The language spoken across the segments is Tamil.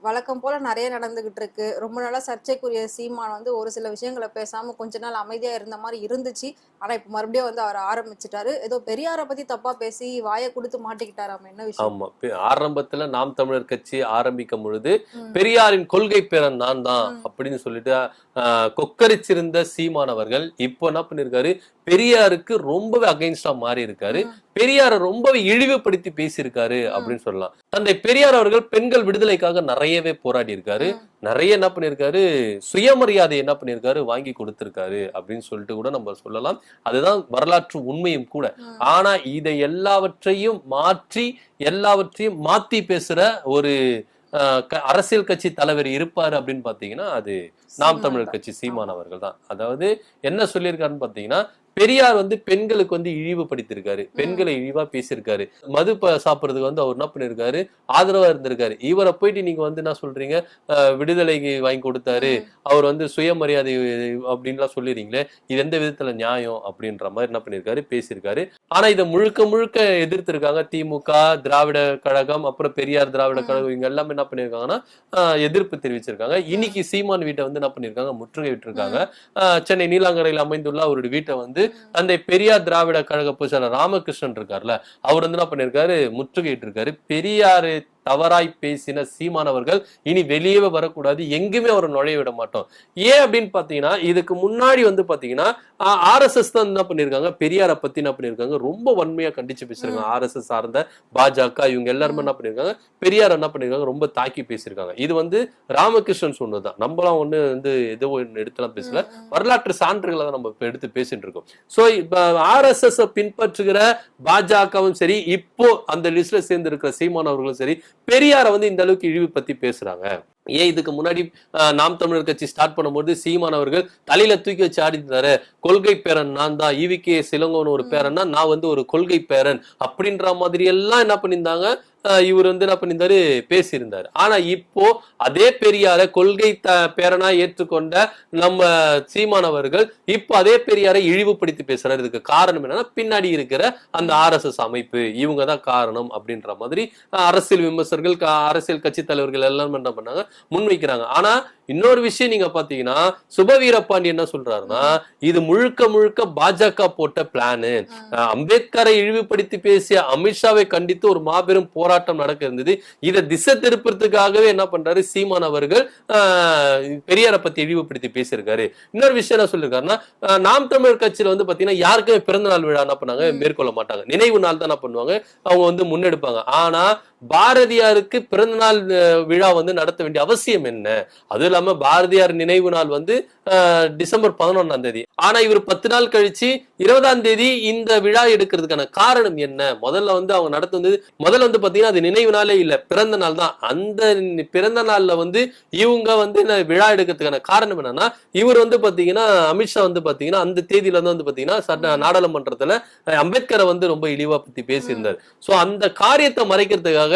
வழக்கம் போல நிறைய நடந்துகிட்டு இருக்கு ரொம்ப நாளா சர்ச்சைக்குரிய சீமான் வந்து ஒரு சில விஷயங்களை பேசாம கொஞ்ச நாள் அமைதியா இருந்த மாதிரி இருந்துச்சு. ஆனா இப்ப மறுபடியும் வந்து அவர் ஆரம்பிச்சிட்டாரு. ஏதோ பெரியார பத்தி தப்பா பேசி வாயை கொடுத்து மாட்டிக்கிட்டாராம். என்ன விஷயம்? ஆமா. பெ- ஆரம்பத்துல நாம் தமிழர் கட்சி ஆரம்பிக்கும் பொழுது. பெரியாரின் கொள்கை பேரன் நான் தான். அப்படின்னு சொல்லிட்டு கொக்கரிச்சிருந்த சீமான் அவர்கள் இப்போ என்ன பண்ணிருக்காரு? பெரியாருக்கு ரொம்பவே அகைன்ஸ்டா மாறி இருக்காரு. பெரியாரை ரொம்பவே இழிவுபடுத்தி பேசியிருக்காரு அப்படின்னு சொல்லலாம். தந்தை பெரியார் அவர்கள் பெண்கள் விடுதலைக்காக நிறையவே போராடி இருக்காரு. நிறைய என்ன பண்ணிருக்காரு சுயமரியாதை என்ன பண்ணிருக்காரு வாங்கி கொடுத்திருக்காரு அப்படின்னு சொல்லிட்டு கூட நம்ம சொல்லலாம். அதுதான் வரலாற்று உண்மையும் கூட. ஆனா இதை எல்லாவற்றையும் மாற்றி எல்லாவற்றையும் மாத்தி பேசுற ஒரு அரசியல் கட்சி தலைவர் இருப்பாரு அப்படின்னு பாத்தீங்கன்னா அது நாம் தமிழர். கட்சி சீமான் அவர்கள் தான். அதாவது என்ன சொல்லியிருக்காருன்னு பாத்தீங்கன்னா பெரியார் வந்து பெண்களுக்கு வந்து இழிவுபடுத்தியிருக்காரு. பெண்களை இழிவா பேசியிருக்காரு. மது சாப்பிடுறதுக்கு வந்து அவர் என்ன பண்ணிருக்காரு ஆதரவா இருந்திருக்காரு. இவரை போயிட்டு நீங்க வந்து என்ன சொல்றீங்க? விடுதலைக்கு வாங்கி கொடுத்தாரு. அவர் வந்து சுயமரியாதை அப்படின்லாம் சொல்லிடுறீங்களே இது எந்த விதத்துல நியாயம் அப்படின்ற மாதிரி என்ன பண்ணிருக்காரு பேசியிருக்காரு. ஆனா இதை முழுக்க முழுக்க எதிர்த்திருக்காங்க திமுக திராவிட கழகம் அப்புறம் பெரியார் திராவிட. கழகம் இவங்க எல்லாமே என்ன பண்ணிருக்காங்கன்னா எதிர்ப்பு தெரிவிச்சிருக்காங்க. இன்னைக்கு சீமான் வீட்டை வந்து என்ன பண்ணிருக்காங்க முற்றுகை விட்டுருக்காங்க. சென்னை நீலாங்கரையில் அமைந்துள்ள அவருடைய வீட்டை வந்து அந்த பெரியார் திராவிட கழக பொதுச்செயலர் ராமகிருஷ்ணன் இருக்கார்ல அவர் வந்து என்ன பண்ணிருக்காரு முற்றுகையிட்டு இருக்காரு பெரியாரு தவறாய் பேசின சீமானவர்கள் இனி வெளியே வரக்கூடாது. எங்குமே அவரை நுழைய விட மாட்டோம். ஏன் அப்படின்னு பாத்தீங்கன்னா இதுக்கு முன்னாடி வந்து பாத்தீங்கன்னா ஆர்எஸ்எஸ் தான் என்ன பண்ணிருக்காங்க பெரியாரை பத்தி என்ன பண்ணிருக்காங்க ரொம்ப வன்மையா கண்டிச்சு பேசிருக்காங்க ஆர்எஸ்எஸ் சார்ந்த பாஜக இவங்க எல்லாருமே என்ன பண்ணிருக்காங்க பெரியார் என்ன பண்ணிருக்காங்க ரொம்ப தாக்கி பேசியிருக்காங்க. இது வந்து ராமகிருஷ்ணன் சொன்னதுதான் நம்மளாம் ஒண்ணு வந்து ஏதோ ஒன்று எடுத்துலாம் பேசல. வரலாற்று சான்றுகளை தான் நம்ம எடுத்து பேசிட்டு இருக்கோம். சோ இப்ப ஆர்எஸ்எஸ் பின்பற்றுகிற பாஜகவும் சரி இப்போ அந்த லிஸ்ட்ல சேர்ந்து இருக்கிற சீமான் அவர்களும் சரி பெரியாரை வந்து இந்த அளவுக்கு இழிவு பத்தி பேசுறாங்க. ஏன் இதுக்கு முன்னாடி நாம் தமிழர் கட்சி ஸ்டார்ட் பண்ணும்போது சீமான் அவர்கள் தலையில தூக்கி வச்சு ஆடித்தாரு கொள்கை பேரன் நான் தான் ஈவிகே சிலங்கோன்னு ஒரு பேரன்னா நான் வந்து ஒரு கொள்கை பேரன் அப்படின்ற மாதிரி எல்லாம் என்ன பண்ணியிருந்தாங்க? இவர் வந்து என்ன பண்ணியிருந்தாரு? பேசியிருந்தாரு. ஆனா இப்போ அதே பெரியார கொள்கை த பேரனா ஏற்றுக்கொண்ட நம்ம சீமானவர்கள் இப்போ அதே பெரியாரை இழிவுபடுத்தி பேசுறாரு. இதுக்கு காரணம் என்னன்னா பின்னாடி இருக்கிற அந்த ஆர்எஸ்எஸ் அமைப்பு. இவங்க தான் காரணம் அப்படின்ற மாதிரி அரசியல் விமர்சகர்கள் அரசியல் கட்சி தலைவர்கள் எல்லாம் என்ன பண்ணாங்க? முன்வைக்கிறாங்க. ஆனா இன்னொரு விஷயம் நீங்க பாத்தீங்கன்னா சுபவீரபாண்டி என்ன சொல்றாருன்னா இது முழுக்க முழுக்க பாஜக போட்ட பிளானு அம்பேத்கரை இழிவுபடுத்தி பேசிய அமித்ஷாவை கண்டித்து ஒரு மாபெரும் போராட்டம் நடக்க இருந்தது. இதை திசை திருப்பறதுக்காகவே என்ன பண்றாரு? சீமான் அவர்கள் பெரியாரை பத்தி இழிவுபடுத்தி பேசியிருக்காரு. இன்னொரு விஷயம் என்ன சொல்லிருக்காருன்னா அஹ், நாம் தமிழர் கட்சியில வந்து பாத்தீங்கன்னா யாருக்குமே பிறந்த நாள் விழா என்ன பண்ணாங்க. மேற்கொள்ள மாட்டாங்க. நினைவு நாள் தான் என்ன பண்ணுவாங்க? அவங்க வந்து முன்னெடுப்பாங்க. ஆனா பாரதியாருக்கு பிறந்த நாள் அஹ், விழா வந்து நடத்த வேண்டிய அவசியம் என்ன? அதுவும் இல்லாம பாரதியார் நினைவு நாள் வந்து டிசம்பர் பதினொன்னாம் தேதி. ஆனா இவர் பத்து நாள் கழிச்சு இருபதாம் தேதி இந்த விழா எடுக்கிறதுக்கான காரணம் என்ன? முதல்ல வந்து அவங்க நடத்துனது முதல்ல வந்து பாத்தீங்கன்னா அது நினைவு நாளே இல்ல. பிறந்த நாள் தான். அந்த பிறந்த நாள்ல வந்து இவங்க வந்து விழா எடுக்கிறதுக்கான காரணம் என்னன்னா இவர் வந்து பாத்தீங்கன்னா அமித்ஷா வந்து பாத்தீங்கன்னா அந்த தேதியில வந்து சட்ட நாடாளுமன்றத்துல அம்பேத்கரை வந்து ரொம்ப இழிவா பத்தி பேசியிருந்தார். சோ அந்த காரியத்தை மறைக்கிறதுக்காக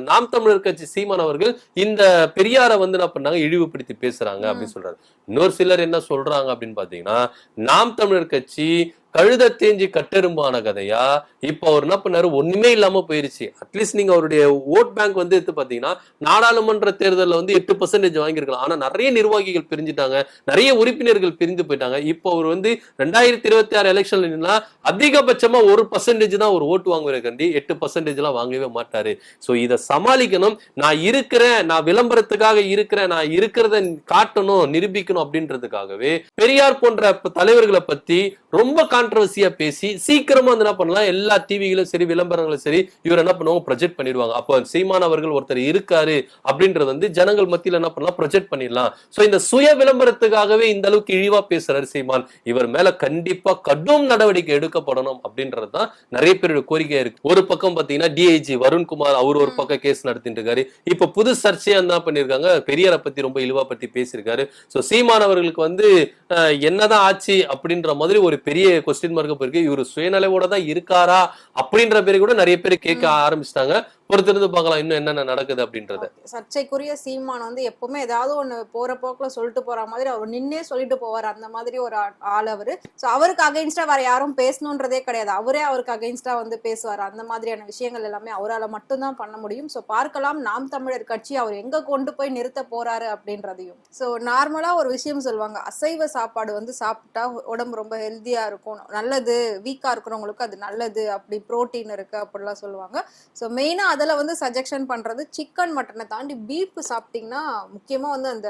நாம் தமிழர் கட்சி சீமான் அவர்கள் இந்த பெரியாரை வந்து என்ன பண்ணாங்க இழிவுபடுத்தி பேசுறாங்க அப்படின்னு சொல்றாரு. இன்னொரு சிலர் என்ன சொல்றாங்க அப்படின்னு பாத்தீங்கன்னா நாம் தமிழர் கட்சி கழுத தேஞ்சி கட்டெரும்பான கதையா? இப்போ அவர் என்ன பண்ணாரு? ஒண்ணுமே இல்லாம போயிருச்சு. அட்லீஸ்ட் நீங்க அவருடைய ஓட் பேங்க் வந்து எடுத்து பாத்தீங்கன்னா நாடாளுமன்ற தேர்தலில் வந்து எட்டு பர்சன்டேஜ் வாங்கியிருக்கலாம். ஆனா நிறைய நிர்வாகிகள் பிரிஞ்சுட்டாங்க. நிறைய உறுப்பினர்கள் பிரிந்து போயிட்டாங்க. இப்போ அவர் வந்து ரெண்டாயிரத்தி இருபத்தி ஆறு எலெக்ஷன்ல அதிகபட்சமா ஒரு பர்சன்டேஜ் தான் ஒரு ஓட்டு வாங்குற கண்டி. எட்டு பர்சன்டேஜ் எல்லாம் வாங்கவே மாட்டாரு. சோ இதை சமாளிக்கணும். நான் இருக்கிறேன் நான் விளம்பரத்துக்காக இருக்கிறேன் நான் இருக்கிறத காட்டணும் நிரூபிக்கணும் அப்படின்றதுக்காகவே பெரியார் போன்ற தலைவர்களை பத்தி ரொம்ப கான்ட்ரவர்சியா பேசி சீக்கிரமா வந்து என்ன பண்ணலாம்? எல்லா டிவிகளும் சரி விளம்பரங்களும் சரி இவர் என்ன பண்ணுவாங்க ப்ரொஜெக்ட் பண்ணிடுவாங்க. அப்போ சீமான் அவர்கள் ஒருத்தர் இருக்காரு அப்படின்றது வந்து ஜனங்கள் மத்தியில என்ன பண்ணலாம்? ப்ரொஜெக்ட் பண்ணிடலாம். சோ இந்த சுய விளம்பரத்துக்காகவே இந்த அளவுக்கு இழிவா பேசுறாரு சீமான். இவர் மேல கண்டிப்பா கடும் நடவடிக்கை எடுக்கப்படணும் அப்படின்றது தான் நிறைய பேரோட கோரிக்கை இருக்கு. ஒரு பக்கம் பாத்தீங்கன்னா டிஐஜி வருண்குமார் அவர் ஒரு பக்கம் கேஸ் நடத்திட்டு இருக்காரு. இப்ப புது சர்ச்சையா என்ன பண்ணிருக்காங்க பெரியாரை பத்தி ரொம்ப இழிவா பத்தி பேசியிருக்காரு. சோ சீமான் அவர்களுக்கு வந்து என்னதான் ஆச்சு அப்படின்ற மாதிரி ஒரு பெரிய கொஸ்டின் மார்க் போயிருக்கு. இவர் சுயநலவோட தான் இருக்காரா அப்படின்ற பேரு கூட நிறைய பேர் கேட்க ஆரம்பிச்சிட்டாங்க. பொறுத்திருந்து பார்க்கலாம் இன்னும் என்னென்ன நடக்குது அப்படின்றத. சர்ச்சைக்குரிய சீமான் வந்து எப்பவுமே ஏதாவது ஒண்ணு போற போக்குல சொல்லிட்டு போற மாதிரி அவர் நின்னே சொல்லிட்டு போவார். அந்த மாதிரி ஒரு ஆள் அவரு. ஸோ அவருக்கு அகைன்ஸ்டா வேற யாரும் பேசணுன்றதே கிடையாது. அவரே அவருக்கு அகைன்ஸ்டா வந்து பேசுவார். அந்த மாதிரியான விஷயங்கள் எல்லாமே அவரால் மட்டும்தான் பண்ண முடியும். ஸோ பார்க்கலாம். நாம் தமிழர் கட்சி அவர் எங்க கொண்டு போய் நிறுத்த போறாரு அப்படின்றதையும். ஸோ நார்மலா ஒரு விஷயம் சொல்லுவாங்க. அசைவ சாப்பாடு வந்து சாப்பிட்டா உடம்பு ரொம்ப ஹெல்த்தியா இருக்கும். நல்லது. வீக்கா இருக்கிறவங்களுக்கு அது நல்லது. அப்படி புரோட்டீன் இருக்கு அப்படிலாம் சொல்லுவாங்க. ஸோ மெயினாக அதில் வந்து சஜெக்ஷன் பண்ணுறது சிக்கன் மட்டனை தாண்டி பீஃப் சாப்பிட்டிங்கன்னா முக்கியமாக வந்து அந்த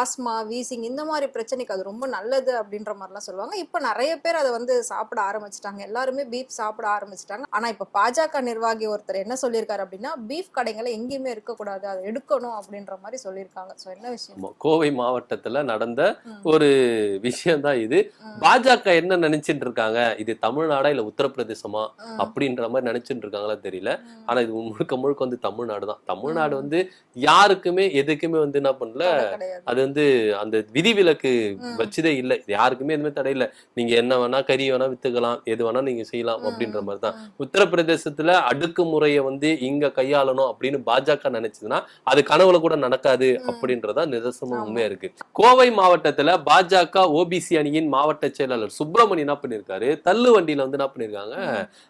ஆஸ்மா வீசிங் இந்த மாதிரி பிரச்சனைக்கு அது ரொம்ப நல்லது அப்படின்ற மாதிரிலாம் சொல்லுவாங்க. இப்போ நிறைய பேர் அதை வந்து சாப்பிட ஆரம்பிச்சிட்டாங்க. எல்லாருமே பீஃப் சாப்பிட ஆரம்பிச்சிட்டாங்க. ஆனால் இப்போ பாஜக நிர்வாகி ஒருத்தர் என்ன சொல்லியிருக்காரு அப்படின்னா பீஃப் கடைகளை எங்கேயுமே இருக்கக்கூடாது. அதை எடுக்கணும் அப்படின்ற மாதிரி சொல்லியிருக்காங்க. ஸோ என்ன விஷயம்? கோவை மாவட்டத்துல நடந்த. ஒரு விஷயம் தான் இது. பாஜக என்ன நினைச்சிட்டு இருக்காங்க இது தமிழ்நாடா இல்ல உத்தரப்பிரதேசமா. அப்படின்ற மாதிரி நினைச்சிட்டு இருக்காங்களா தெரியல. ம். ஆனா இது முழுக்க முழுக்க வந்து தமிழ்நாடு தான் தமிழ்நாடு வந்து யாருக்குமே எதுக்குமே வந்து என்ன பண்ணல அது வந்து அந்த விதிவிலக்கு. வச்சதே இல்லை யாருக்குமே எதுவுமே தடை இல்லை நீங்க என்ன வேணா கறி வேணா வித்துக்கலாம் எது வேணா நீங்க செய்யலாம். அப்படின்ற மாதிரி தான். உத்தரப்பிரதேசத்துல அடுக்குமுறையை வந்து இங்க கையாளணும் அப்படின்னு பாஜக நினைச்சதுன்னா அது கனவுல கூட நடக்காது. அப்படின்றதா நிதர்சனம். உண்மையா இருக்கு கோவை மாவட்டத்துல பாஜக ஓபிசி அணியின் மாவட்ட செயலாளர் சுப்பிரமணி என்ன பண்ணிருக்காரு தள்ளு வண்டியில வந்து என்ன பண்ணிருக்காங்க.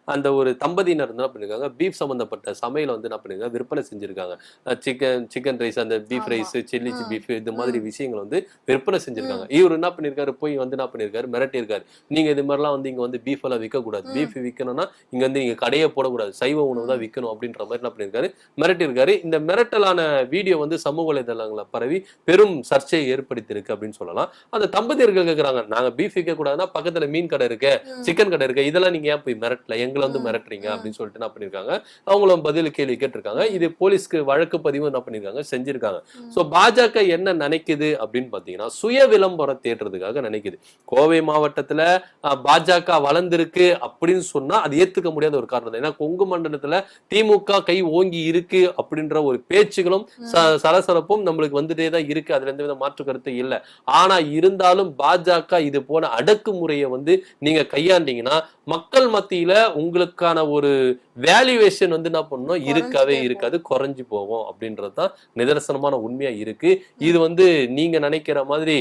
அந்த ஒரு தம்பதியினர் என்ன பண்ணிருக்காங்க பீஃப் சம்பந்தப்பட்ட சமையல வந்து என்ன பண்ணிருக்காங்க? விற்பனை செஞ்சிருக்காங்க. சிக்கன் சிக்கன் ரைஸ் அந்த பீஃப். Rice chilli. பீஃப் இந்த மாதிரி. விஷயங்கள் வந்து விற்பனை செஞ்சிருக்காங்க. இவர் என்ன பண்ணிருக்காரு? போய் வந்து என்ன பண்ணிருக்காரு? மிரட்டியிருக்காரு. நீங்க இது மாதிரிலாம் வந்து இங்க வந்து பீஃப் எல்லாம் விற்க கூடாது ம். பீஃப் விற்கணும்னா இங்க வந்து இங்க கடையே போடக்கூடாது. சைவ உணவு தான் விற்கணும் அப்படின்ற மாதிரி என்ன பண்ணிருக்காரு? மிரட்டியிருக்காரு. இந்த மிரட்டலான வீடியோ வந்து சமூக வலைதளங்களை பரவி பெரும் சர்ச்சையை ஏற்படுத்தியிருக்கு அப்படின்னு சொல்லலாம். அந்த தம்பதியர்கள் கேக்குறாங்க நாங்க பீஃப் விற்க கூடாதுன்னா பக்கத்துல மீன் கடை இருக்கு. சிக்கன் கடை இருக்கு இதெல்லாம் நீங்க ஏன் போய் மிரட்டல? எங்களை வந்து. மிரட்டுறீங்க. அப்படின்னு சொல்லிட்டு என்ன பண்ணிருக்காங்க? அவங்களும் பதில் கேள்வி கேட்டிருக்காங்க. இது போலீஸ்க்கு வழக்கு பதிவு என்ன பண்ணிருக்காங்க? செஞ்சிருக்காங்க. சோ பாஜக என்ன நினைக்குது அப்படின்னு பாத்தீங்கன்னா சுய விளம்பரம் தேடுறதுக்காக நினைக்குது. கோவை மாவட்டத்துல பாஜக வளர்ந்திருக்கு அப்படின்னு சொன்னா அது ஏத்துக்க முடியாத ஒரு காரணம். ஏன்னா கொங்கு மண்டலத்துல திமுக கை ஓங்கி இருக்கு அப்படின்ற ஒரு பேச்சுகளும் சலசலப்பும் நம்மளுக்கு வந்துட்டே தான் இருக்கு. அதுல எந்த வித மாற்று கருத்து இல்ல. ஆனா இருந்தாலும் பாஜக இது போன அடக்குமுறையை வந்து நீங்க கையாண்டீங்கன்னா மக்கள் மத்தியில உங்களுக்கான ஒரு வேல்யூவேஷன் வந்து என்ன பண்ணணும் இருக்கவே இருக்காது குறைஞ்சு போகும் அப்படின்றது தான் நிதர்சனமான உண்மையா இருக்கு. இது வந்து நீங்க நினைக்கிற மாதிரி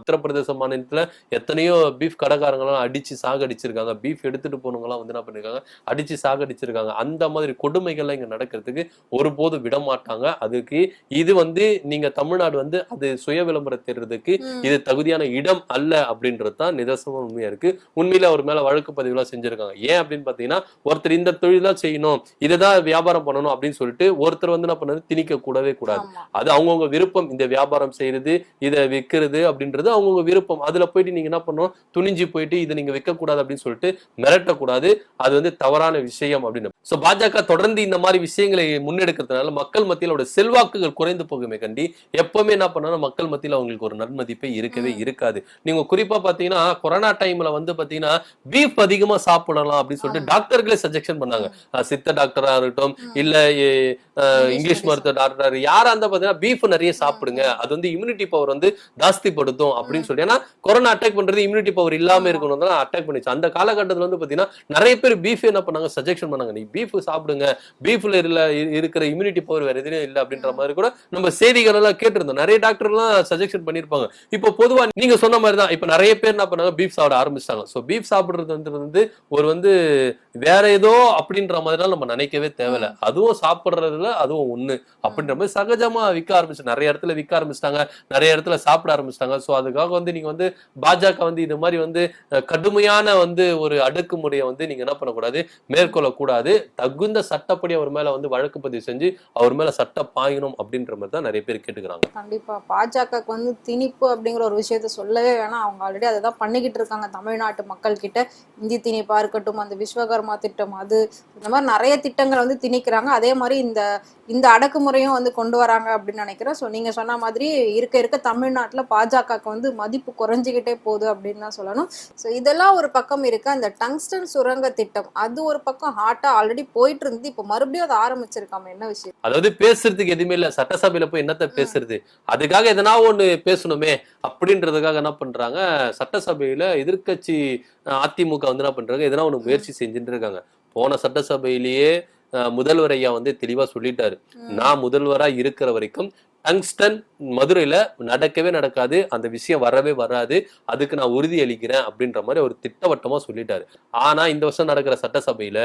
உத்தரப்பிரதேச மாநிலத்துல எத்தனையோ பீஃப் கடைக்காரங்களாம் அடிச்சு சாகடிச்சிருக்காங்க. பீஃப் எடுத்துட்டு போனவங்கலாம் வந்து என்ன பண்ணிருக்காங்க? அடிச்சு சாகடிச்சிருக்காங்க. அந்த மாதிரி கொடுமைகள்லாம் இங்க நடக்கிறதுக்கு ஒருபோதும் விட மாட்டாங்க. அதுக்கு இது வந்து நீங்க தமிழ்நாடு வந்து அது சுய விளம்பரம் தேடுறதுக்கு. இது தகுதியான இடம் அல்ல அப்படின்றது தான் நிதர்சனமா உண்மையா இருக்கு. உண்மையில அவர் மேல வழக்கு பதிவுலாம் செஞ்சிருக்காங்க. ஏன் அப்படின்னு பாத்தீங்கன்னா ஒருத்தர் இந்த தொழில் தான் செய்யணும். இதை தான் வியாபாரம் பண்ணணும் அப்படின்னு சொல்லிட்டு ஒருத்தர் வந்து என்ன பண்ணது திணிக்க கூடவே கூடாது. அது அவங்கவுங்க விருப்பம். இந்த வியாபாரம் செய்யறது இதை விற்கிறது அப்படின்றது அவங்கவுங்க விருப்பம். அதுல போயிட்டு நீங்க என்ன பண்ணணும்? துணிஞ்சு போயிட்டு இதை நீங்க விற்க கூடாது அப்படின்னு சொல்லிட்டு மிரட்டக்கூடாது. அது வந்து தவறான விஷயம் அப்படின்னு. சோ பாஜக தொடர்ந்து இந்த மாதிரி விஷயங்களை முன்னெடுக்கிறதுனால மக்கள் மத்தியில அவருடைய செல்வாக்குகள் குறைந்து போகுமே கண்டி எப்பவுமே என்ன பண்ணணும் மக்கள் மத்தியில அவங்களுக்கு ஒரு நன்மதிப்பே இருக்கவே. இருக்காது. நீங்க குறிப்பா பாத்தீங்கன்னா கொரோனா டைம்ல வந்து பாத்தீங்கன்னா பீஃப் அதிகமா சாப்பிடலாம் அப்படின்னு சொல்லிட்டு. டாக்டர்களே சஜெக்ஷன் பண்ணாங்க. சித்த டாக்டரா இருக்கட்டும் ம். இல்ல இங்கிலீஷ் மருத்துவ டாக்டர் யாரா இருந்தா பாத்தீங்கன்னா பீஃப் நிறைய சாப்பிடுங்க. அது வந்து இம்யூனிட்டி பவர் வந்து ஜாஸ்திப்படுத்தும் அப்படின்னு சொல்லி. ஏன்னா கொரோனா அட்டாக் பண்றது இம்யூனிட்டி பவர் இல்லாம. இருக்கணும். தான் அட்டாக் பண்ணிச்சு அந்த காலகட்டத்துல வந்து பாத்தீங்கன்னா நிறைய பேர் பீஃப் என்ன பண்ணாங்க? சஜெக்ஷன் பண்ணாங்க. நீ பீஃப் சாப்பிடுங்க. பீஃப்ல இருக்கிற இம்யூனிட்டி பவர் வேற எதுவும் இல்ல அப்படின்ற மாதிரி கூட நம்ம செய்திகள் எல்லாம் கேட்டிருந்தோம். நிறைய டாக்டர் எல்லாம் சஜெக்ஷன் பண்ணிருப்பாங்க இப்போ பொதுவா நீங்க சொன்ன மாதிரி தான் இப்ப நிறைய பேர் என்ன பண்ணாங்க? பீஃப் சாப்பிட ஆரம்பிச்சிட்டாங்க. சோ பீஃப் சாப்பிடுறது வந்து ஒரு வந்து வேற ஏதோ அப்படின்ற மாதிரிலாம் நம்ம நினைக்கவே தேவையில்ல. அதுவும் சாப்பிட்றதுல அதுவும் ஒண்ணு. அப்படின்ற மாதிரி சகஜமா விற்க ஆரம்பிச்சு நிறைய இடத்துல விற்க ஆரம்பிச்சிட்டாங்க. நிறைய இடத்துல சாப்பிட ஆரம்பிச்சிட்டாங்க. ஸோ அதுக்காக வந்து நீங்க வந்து பாஜக வந்து இது மாதிரி வந்து கடுமையான வந்து ஒரு அடக்குமுறையை வந்து நீங்க என்ன பண்ணக்கூடாது? மேற்கொள்ளக்கூடாது. தகுந்த சட்டப்படி அவர் மேல வந்து வழக்கு பதிவு செஞ்சு அவர் மேல சட்ட பாயணும் அப்படின்ற மாதிரி தான் நிறைய பேர் கேட்டுக்கிறாங்க. கண்டிப்பா. பாஜக வந்து திணிப்பு அப்படிங்கிற ஒரு விஷயத்த சொல்லவே வேணாம். அவங்க ஆல்ரெடி அதை தான் பண்ணிக்கிட்டு இருக்காங்க. தமிழ்நாட்டு மக்கள் கிட்ட இந்தி திணிப்பா இருக்கட்டும் அந்த விஸ்வகர்மா திட்டம் அது இந்த மாதிரி நிறைய திட்டங்கள் வந்து திணிக்கிறாங்க. அதே மாதிரி இந்த இந்த அடக்குமுறையும் வந்து கொண்டு வராங்க அப்படின்னு நினைக்கிறேன். ஸோ நீங்க சொன்ன மாதிரி இருக்க இருக்க தமிழ்நாட்டுல பாஜகக்கு வந்து மதிப்பு குறைஞ்சிக்கிட்டே போகுது அப்படின்னு தான் சொல்லணும். ஸோ இதெல்லாம் ஒரு பக்கம் இருக்கு. அந்த டங்ஸ்டன் சுரங்க திட்டம் அது ஒரு பக்கம் ஹாட்டா ஆல்ரெடி போயிட்டு இருந்து இப்போ மறுபடியும் அதை ஆரம்பிச்சிருக்காம என்ன விஷயம்? அதாவது பேசுறதுக்கு எதுவுமே இல்ல. சட்டசபையில போய் என்னத்த பேசுறது? அதுக்காக எதனா ஒண்ணு பேசணுமே அப்படின்றதுக்காக என்ன பண்றாங்க? சட்டசபையில எதிர்க்கட்சி அஹ், அதிமுக வந்து என்ன பண்றாங்க? எதனா ஒண்ணு முயற்சி செஞ்சுட்டு இருக்காங்க. போன சட்டசபையிலேயே முதல்வர் ஐயா வந்து தெளிவா சொல்லிட்டாரு. நான் முதல்வரா இருக்கிற வரைக்கும் டங்ஸ்டன் மதுரையில நடக்கவே நடக்காது அந்த விஷயம் வரவே வராது அதுக்கு நான் உறுதி அளிக்கிறேன் அப்படின்ற மாதிரி ஒரு திட்டவட்டமா சொல்லிட்டாரு ஆனா இந்த வருஷம் நடக்கிற சட்டசபையில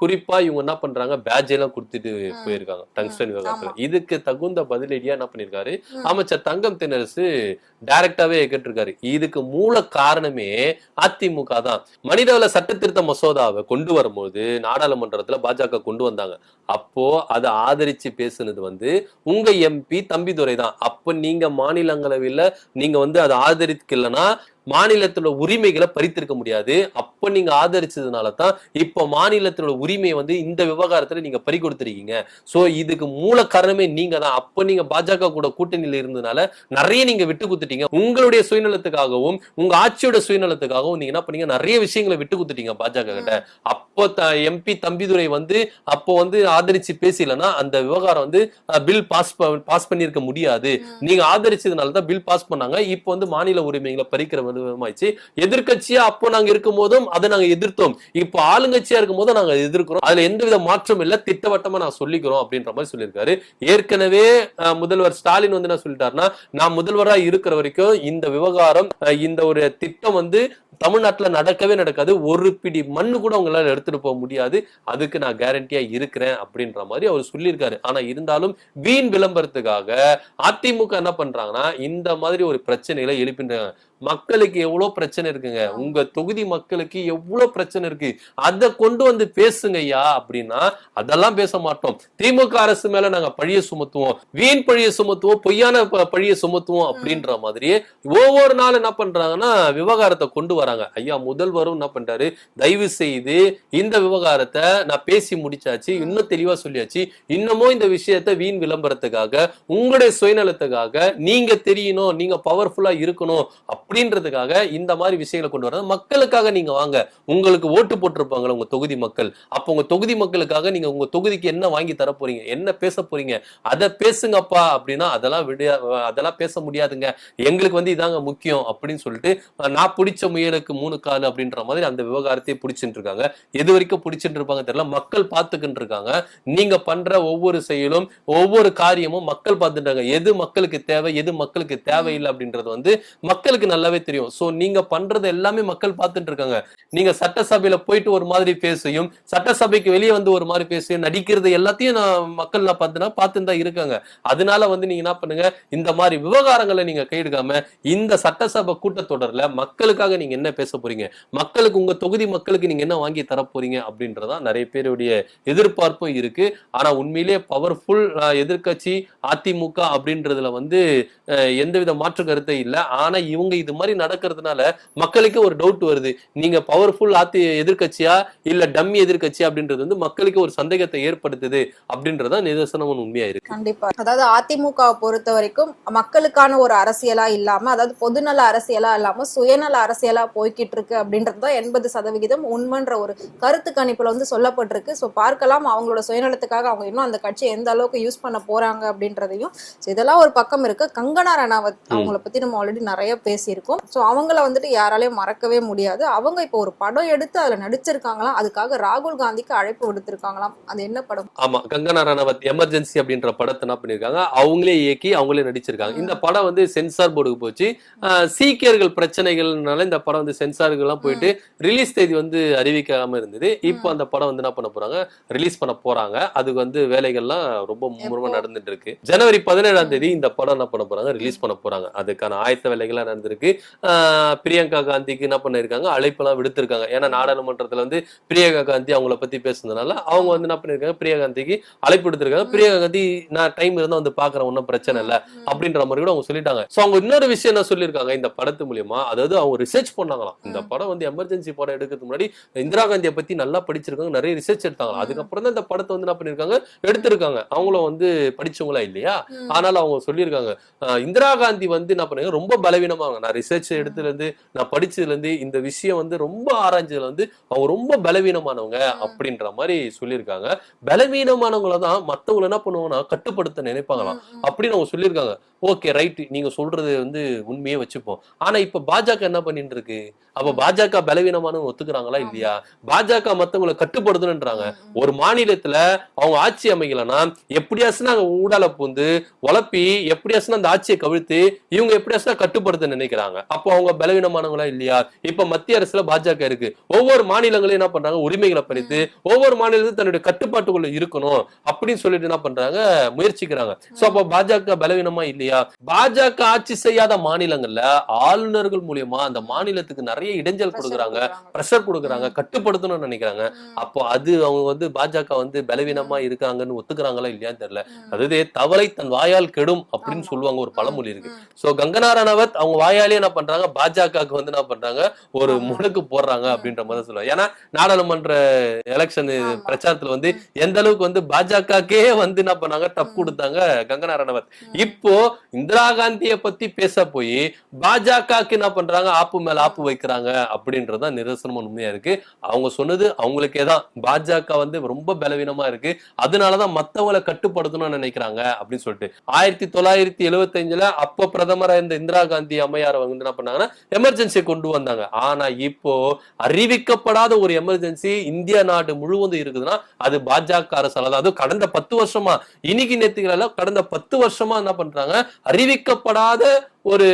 குறிப்பா இவங்க என்ன பண்றாங்க பேட்ஜ் எல்லாம் கொடுத்துட்டு. போயிருக்காங்க டங்ஸ்டன் விவகாரத்துல. இதுக்கு தகுந்த பதிலடியா என்ன பண்ணிருக்காரு. அமைச்சர் தங்கம் தென்னரசு டைரக்டாவே கேட்டிருக்காரு இதுக்கு மூல காரணமே அதிமுக தான். மனிதவள சட்ட திருத்த மசோதாவை கொண்டு வரும்போது நாடாளுமன்றத்துல பாஜக கொண்டு வந்தாங்க. அப்போ அதை ஆதரிச்சு பேசுனது வந்து உங்க எம்பி தம்பிதுரை தான். அப்ப நீங்க மாநிலங்களவையில நீங்க வந்து அதை ஆதரிக்கலைன்னா மாநிலத்தோட உரிமைகளை பறித்திருக்க முடியாது. அப்ப நீங்க ஆதரிச்சதுனால தான் இப்ப மாநிலத்தோட உரிமையை வந்து இந்த விவகாரத்துல நீங்க பறி கொடுத்துருக்கீங்க. சோ இதுக்கு மூல காரணமே நீங்க தான் அப்ப நீங்க பாஜக கூட கூட்டணியில இருந்ததுனால நிறைய நீங்க விட்டு கொடுத்துட்டீங்க. உங்களுடைய சுயநலத்துக்காகவும் உங்க ஆட்சியோட சுயநலத்துக்காகவும் நீங்க என்ன பண்ணீங்க? நிறைய விஷயங்களை விட்டு கொடுத்துட்டீங்க பாஜக கிட்ட. அப்போ எம்பி தம்பிதுரை வந்து அப்போ வந்து ஆதரிச்சு பேசலன்னா அந்த விவகாரம் வந்து பில் பாஸ் பாஸ் பண்ணியிருக்க முடியாது. நீங்க ஆதரிச்சதுனால தான் பில் பாஸ் பண்ணாங்க. இப்போ வந்து மாநில உரிமைகளை பறிக்கிற விதமாயிடுச்சு எதிர்கட்சியா அப்போ நாங்க இருக்கும் போதும் அதை நாங்க எதிர்த்தோம். இப்போ ஆளுங்கட்சியா இருக்கும் போதும் நாங்க எதிர்க்கிறோம். அதுல எந்தவித மாற்றம் இல்ல. திட்டவட்டமா நான் சொல்லிக்கிறோம் அப்படின்ற மாதிரி சொல்லியிருக்காரு. ஏற்கனவே முதல்வர் ஸ்டாலின் வந்து என்ன சொல்லிட்டாருன்னா நான் முதல்வரா இருக்கிற வரைக்கும் இந்த விவகாரம் இந்த ஒரு திட்டம் வந்து தமிழ்நாட்டில் நடக்கவே நடக்காது. ஒரு பிடி மண்ணு கூட உங்களால் எடுத்துட்டு போக முடியாது. அதுக்கு நான் கேரண்டியா இருக்கிறேன் அப்படின்ற மாதிரி அவர் சொல்லியிருக்காரு. ஆனா இருந்தாலும் வீண் விளம்பரத்துக்காக அதிமுக என்ன பண்றாங்கன்னா இந்த மாதிரி ஒரு பிரச்சனைகளை எழுப்பின்றாங்க மக்களுக்கு எவ்வளவு பிரச்சனை இருக்குங்க? உங்க தொகுதி மக்களுக்கு எவ்வளவு பிரச்சனை இருக்கு? அதை கொண்டு வந்து பேசுங்க ஐயா அப்படின்னா அதெல்லாம் பேச மாட்டோம். திமுக அரசு மேல நாங்க பழிய சுமத்துவோம். வீண் பழிய சுமத்துவோம் பொய்யான பழிய சுமத்துவோம் அப்படின்ற மாதிரியே ஒவ்வொரு நாள் என்ன பண்றாங்கன்னா விவகாரத்தை கொண்டு வராங்க. ஐயா முதல்வரும் என்ன பண்றாரு? தயவு செய்து இந்த விவகாரத்தை நான் பேசி முடிச்சாச்சு இன்னும் தெளிவா சொல்லியாச்சு. இன்னமும் இந்த விஷயத்தை வீண் விளம்பரத்துக்காக உங்களுடைய சுயநலத்துக்காக நீங்க தெரியணும் நீங்க பவர்ஃபுல்லா இருக்கணும் அப்படின்றதுக்காக இந்த மாதிரி விஷயங்களை கொண்டு வர்றது மக்களுக்காக நீங்க வாங்க. உங்களுக்கு ஓட்டு போட்டிருப்பாங்களா உங்க தொகுதி மக்கள். அப்போ உங்க தொகுதி மக்களுக்காக நீங்க உங்க தொகுதிக்கு என்ன வாங்கி தர போறீங்க? என்ன பேச போறீங்க? அதை பேசுங்கப்பா அப்படின்னா அதெல்லாம் விட அதெல்லாம் பேச முடியாதுங்க. எங்களுக்கு வந்து இதாங்க முக்கியம் அப்படின்னு சொல்லிட்டு நான் பிடிச்ச முயலுக்கு மூணு காலு அப்படின்ற மாதிரி அந்த விவகாரத்தையே பிடிச்சிட்டு இருக்காங்க. எது வரைக்கும் பிடிச்சிட்டு இருப்பாங்க தெரியல. மக்கள் பார்த்துக்கிட்டு இருக்காங்க. நீங்க பண்ற ஒவ்வொரு செயலும் ஒவ்வொரு காரியமும் மக்கள் பார்த்துட்டாங்க. எது மக்களுக்கு தேவை எது மக்களுக்கு தேவையில்லை அப்படின்றது வந்து மக்களுக்கு நல்ல நல்லாவே தெரியும். சோ நீங்க பண்றது எல்லாமே மக்கள் பார்த்துட்டு இருக்காங்க நீங்க சட்டசபையில போயிட்டு ஒரு மாதிரி பேசியும் சட்டசபைக்கு வெளியே வந்து ஒரு மாதிரி பேசியும் நடிக்கிறது எல்லாத்தையும் நான் மக்கள் நான் பார்த்தேன்னா பார்த்துட்டு தான் இருக்காங்க. அதனால வந்து நீங்க என்ன பண்ணுங்க இந்த மாதிரி விவகாரங்களை நீங்க கையெடுக்காம இந்த சட்டசபை கூட்டத்தொடர்ல மக்களுக்காக நீங்க என்ன பேச போறீங்க? மக்களுக்கு உங்க தொகுதி மக்களுக்கு நீங்க என்ன வாங்கி தர போறீங்க? அப்படின்றதா நிறைய பேருடைய எதிர்பார்ப்பும் இருக்கு. ஆனா உண்மையிலேயே பவர்ஃபுல் எதிர்கட்சி அதிமுக அப்படின்றதுல வந்து எந்தவித மாற்று கருத்தை இல்லை. ஆனா இவங்க இது மாதிரி நடக்கிறதுனால மக்களுக்கு ஒரு டவுட் வருது. நீங்க பவர்ஃபுல் அதி எதிர்க்கட்சியா இல்ல டம்மி எதிர்க்கட்சி அப்படின்றது வந்து மக்களுக்கு ஒரு சந்தேகத்தை ஏற்படுத்துது அப்படின்றதான் நிதர்சனம் உண்மையா இருக்கு. கண்டிப்பா. அதாவது அதிமுக பொறுத்த வரைக்கும் மக்களுக்கான ஒரு அரசியலா இல்லாம அதாவது பொதுநல அரசியலா இல்லாம சுயநல அரசியலா போய்கிட்டு இருக்கு அப்படின்றது தான் எண்பது சதவிகிதம் உண்மைன்ற ஒரு கருத்து கணிப்புல வந்து சொல்லப்பட்டிருக்கு. ஸோ பார்க்கலாம் அவங்களோட சுயநலத்துக்காக அவங்க இன்னும் அந்த கட்சியை எந்த அளவுக்கு யூஸ் பண்ண போறாங்க அப்படின்றதையும். இதெல்லாம் ஒரு பக்கம் இருக்கு. கங்கனா ரணாவத் அவங்கள பத்தி நம்ம ஆல்ரெடி நிறைய பேசியிருக்கோம். ஸோ அவங்கள வந்துட்டு யாராலையும் மறக்கவே முடியாது. அவங்க இப்போ ஒரு படம் எடுத்து அதுல நடிச்சிருக்காங்களாம். அதுக்காக ராகுல் காந்திக்கு அழைப்பு விடுத்திருக்காங்களாம். அது என்ன படம்? ஆமா கங்கனா ரணவத் எமர்ஜென்சி அப்படின்ற படத்தை என்ன பண்ணிருக்காங்க? அவங்களே இயக்கி அவங்களே நடிச்சிருக்காங்க. இந்த படம் வந்து சென்சார் போர்டுக்கு போச்சு. சீக்கியர்கள் பிரச்சனைகள்னால இந்த படம் வந்து சென்சாருக்கு எல்லாம் போயிட்டு ரிலீஸ் தேதி வந்து அறிவிக்காம இருந்தது. இப்போ அந்த படம் வந்து என்ன பண்ண போறாங்க? ரிலீஸ் பண்ண போறாங்க. அதுக்கு வந்து வேலைகள்லாம் ரொம்ப மும்முரமா? நடந்துட்டு இருக்கு. ஜனவரி பதினேழாம் தேதி இந்த படம் என்ன பண்ண போறாங்க? ரிலீஸ் பண்ண போறாங்க. அதுக்கான ஆயத்த வேலைகள்லாம் நடந்திருக்கு. ஆஹ் பிரியங்கா காந்திக்கு என்ன பண்ணிருக்காங்க? அழைப்பெல்லாம் விடுத்திருக்காங்க. ஏன்னா நாடாளுமன்றத்துல வந்து பிரியங்கா காந்தி அவங்கள பத்தி பேசுனதுனால அவங்க வந்து என்ன பண்ணிருக்காங்க? பிரியங்கா காந்திக்கு அழைப்பு விடுத்திருக்காங்க. பிரியங்கா காந்தி நான் டைம் இருந்தா வந்து பாக்குறேன். ஒன்றும் பிரச்சனை இல்ல. அப்படின்ற மாதிரி கூட அவங்க சொல்லிட்டாங்க. சோ அவங்க இன்னொரு விஷயம் என்ன சொல்லியிருக்காங்க? இந்த படத்து மூலியமா அதாவது அவங்க ரிசர்ச் பண்ணாங்களாம். இந்த படம் வந்து எமர்ஜென்சி படம் எடுக்கிறதுக்கு முன்னாடி இந்திரா காந்தியை பத்தி நல்லா படிச்சிருக்காங்க. நிறைய ரிசர்ச் எடுத்தாங்க அதுக்கப்புறம் தான் இந்த படத்தை வந்து என்ன பண்ணிருக்காங்க? எடுத்திருக்காங்க. அவங்களும் வந்து படிச்சவங்களா இல்லையா? ஆனால அவங்க சொல்லியிருக்காங்க. இந்திரா காந்தி வந்து என்ன பண்ணுங்க ரொம்ப பலவீனமாங்க நான் ரிசர்ச் எடுத்துல இருந்து நான் படிச்சதுல இருந்து இந்த விஷயம் வந்து ரொம்ப ஆராய்ஞ்சதுல வந்து அவங்க ரொம்ப பலவீனமானவங்க அப்படின்ற மாதிரி சொல்லியிருக்காங்க. பலவீனமானவங்கள தான் மத்தவங்க என்ன பண்ணுவாங்கன்னா கட்டுப்படுத்த நினைப்பாங்களாம். அப்படின்னு அவங்க சொல்லியிருக்காங்க. ஓகே ரைட் நீங்க சொல்றது வந்து உண்மையே வச்சுப்போம். ஆனா இப்ப பாஜக என்ன பண்ணிட்டு இருக்கு அப்ப பாஜக பலவீனமான ஒத்துக்கிறாங்களா இல்லையா? பாஜக மத்தவங்களை கட்டுப்படுத்தணுன்றாங்க. ஒரு மாநிலத்துல அவங்க ஆட்சி அமைக்கலன்னா எப்படியாச்சும் நாங்க ஊடால பூந்து உழப்பி எப்படியாச்சும் அந்த ஆட்சியை கவிழ்த்து இவங்க எப்படியாச்சும் கட்டுப்படுத்த நினைக்கிறாங்க. அப்போ அவங்க பலவீனமானவங்களா இல்லையா? இப்ப மத்திய அரசுல பாஜக இருக்கு. ஒவ்வொரு மாநிலங்களும் என்ன பண்றாங்க? உரிமைகளை பறித்து ஒவ்வொரு மாநிலத்தையும் தன்னுடைய கட்டுப்பாட்டுக்குள்ள இருக்கணும் அப்படின்னு சொல்லிட்டு என்ன பண்றாங்க? முயற்சிக்கிறாங்க. சோ அப்ப பாஜக பலவீனமா இல்லையா? பாஜக ஆட்சி செய்யாத மாநிலங்கள்ல ஆளுநர்கள் மூலியமா அந்த மாநிலத்துக்கு நிறைய இடைஞ்சல் கொடுக்குறாங்க. பிரஷர் கொடுக்குறாங்க. கட்டுப்படுத்தணும்னு நினைக்கிறாங்க. அப்போ அது அவங்க வந்து பாஜக வந்து பலவீனமா இருக்காங்கன்னு ஒத்துக்கிறாங்களா இல்லையான்னு தெரியல. அதாவது தவளை தன் வாயால் கெடும் அப்படின்னு. சொல்லுவாங்க ஒரு பழமொழி இருக்கு. சோ கங்கனா ரணவத் அவங்க வாயாலே என்ன பண்றாங்க? பாஜகவுக்கு வந்து என்ன பண்றாங்க? ஒரு ஆமா. முடுக்கு போடுறாங்க அப்படின்ற மாதிரி சொல்லுவாங்க. ஏன்னா நாடாளுமன்ற எலெக்ஷன். பிரச்சாரத்துல வந்து எந்த அளவுக்கு வந்து பாஜகக்கே வந்து என்ன பண்ணாங்க? டப் கொடுத்தாங்க கங்கனா ரணவத் இப்போ இந்திரா காந்திய பத்தி பேச போய் பாஜக என்ன பண்றாங்க? ஆப்பு மேல ஆப்பு வைக்கிறாங்க அப்படின்றதுதான் நிரசனம் உண்மையா இருக்கு. அவங்க சொன்னது அவங்களுக்கே தான். பாஜக வந்து ரொம்ப பலவீனமா இருக்கு. அதனாலதான் மத்தவங்களை கட்டுப்படுத்தணும்னு நினைக்கிறாங்க அப்படின்னு சொல்லிட்டு. ஆயிரத்தி தொள்ளாயிரத்தி எழுவத்தஞ்சுல அப்போ பிரதமரா இருந்த இந்திரா காந்தி அம்மையார் வந்து என்ன பண்ணாங்கன்னா எமர்ஜென்சி கொண்டு வந்தாங்க. ஆனா இப்போ அறிவிக்கப்படாத ஒரு எமர்ஜென்சி இந்திய நாடு முழுவதும் இருக்குதுன்னா அது பாஜக அரசால. தான் அதுவும் கடந்த பத்து வருஷமா இன்னைக்கு நேத்துகள கடந்த பத்து வருஷமா என்ன பண்றாங்க? அறிவிக்கப்படாத ஒரு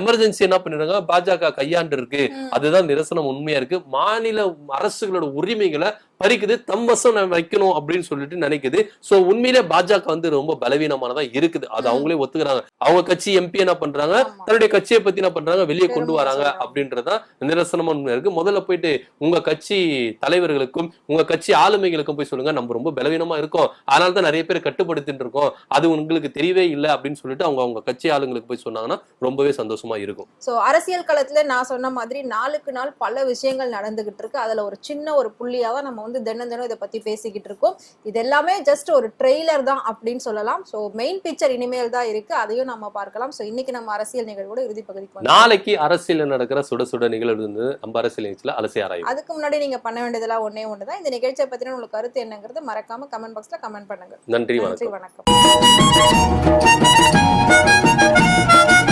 எமர்ஜென்சி என்ன பண்ணிடுறாங்க? பாஜக கையாண்டு இருக்கு அதுதான் நிரசனம் உண்மையா இருக்கு. மாநில அரசுகளோட உரிமைகளை பறிக்குது தம் வசம் வைக்கணும் அப்படின்னு சொல்லிட்டு நினைக்குது. சோ உண்மையிலே பாஜக வந்து ரொம்ப பலவீனமானதா இருக்குது. அது அவங்களே ஒத்துக்கிறாங்க. அவங்க கட்சி எம்பி என்ன பண்றாங்க. தன்னுடைய கட்சியை பத்தி என்ன பண்றாங்க? வெளியே கொண்டு வராங்க. அப்படின்றதான் நிரசனமா இருக்கு. முதல்ல போயிட்டு உங்க கட்சி தலைவர்களுக்கும் உங்க கட்சி ஆளுமைகளுக்கும் போய் சொல்லுங்க. நம்ம ரொம்ப பலவீனமா இருக்கோம். அதனால தான் நிறைய பேர் கட்டுப்படுத்திட்டு இருக்கோம். அது உங்களுக்கு தெரியவே இல்லை அப்படின்னு சொல்லிட்டு அவங்க அவங்க கட்சி ஆளுங்களுக்கு போய் சொன்னாங்கன்னா ரொம்பவே சந்தோஷமா இருக்கும். ஸோ அரசியல் களத்துல நான் சொன்ன மாதிரி நாளுக்கு நாள் பல விஷயங்கள் நடந்துகிட்டு இருக்கு. அதுல ஒரு சின்ன ஒரு புள்ளியா தான் நம்ம வந்து தினம் தினம் இதை பத்தி பேசிக்கிட்டு இருக்கோம். இது எல்லாமே ஜஸ்ட் ஒரு ட்ரெய்லர் தான் அப்படின்னு சொல்லலாம். ஸோ மெயின் பிக்சர் இனிமேல் தான் இருக்கு. அதையும் நம்ம பார்க்கலாம். ஸோ இன்னைக்கு நம்ம அரசியல் நிகழ்வோட இறுதி பகுதிக்கு. நாளைக்கு அரசியல் நடக்கிற சுட சுட நிகழ்வு வந்து நம்ம அரசியல் நிகழ்ச்சியில அலசி ஆராயும். அதுக்கு முன்னாடி நீங்க பண்ண வேண்டியதெல்லாம் ஒண்ணே ஒன்று தான் இந்த நிகழ்ச்சியை பத்தின உங்களுக்கு கருத்து என்னங்கிறது மறக்காம கமெண்ட் பாக்ஸ்ல கமெண்ட் பண்ணுங்க. நன்றி நன்றி வணக்கம்.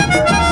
வணக்கம்.